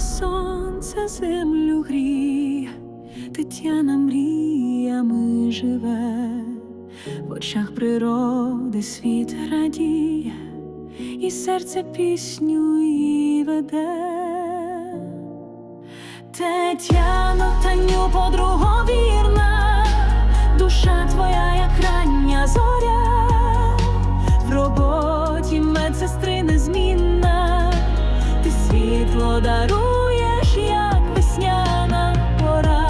сонце землю гріє, Тетяна мріями живе, в очах природи світ радіє, і серце пісню їй веде. Тетяно, Таню, світло даруєш, як весняна пора.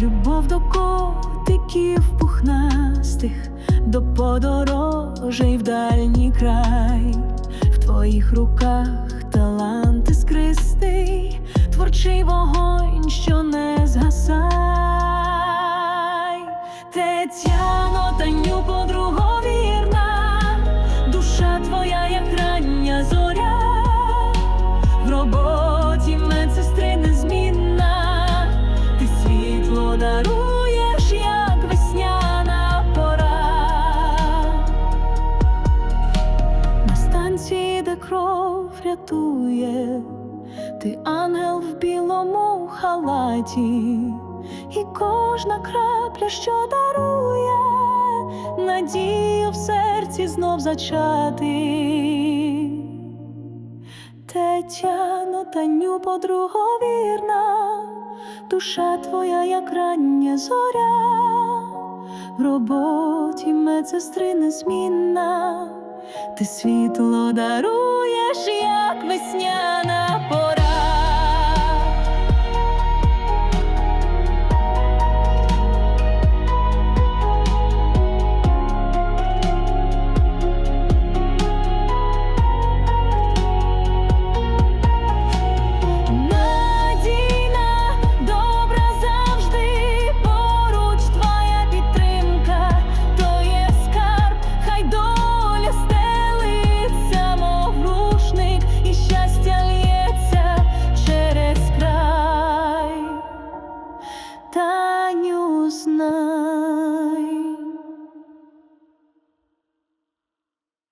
Любов до котиків пухнастих, до подорожей в дальній край, в твоїх руках талант іскристий, творчий вогонь, що не згасай. Тетяно, Таню, подруго даруєш, як весняна пора. На станції, де кров рятує, ти ангел в білому халаті, і кожна крапля, що дарує, надію в серці знов зачати. Тетяно, Таню, подруго вірна, душа твоя, як рання зоря, в роботі медсестри незмінна, ти світло даруєш, як весняна.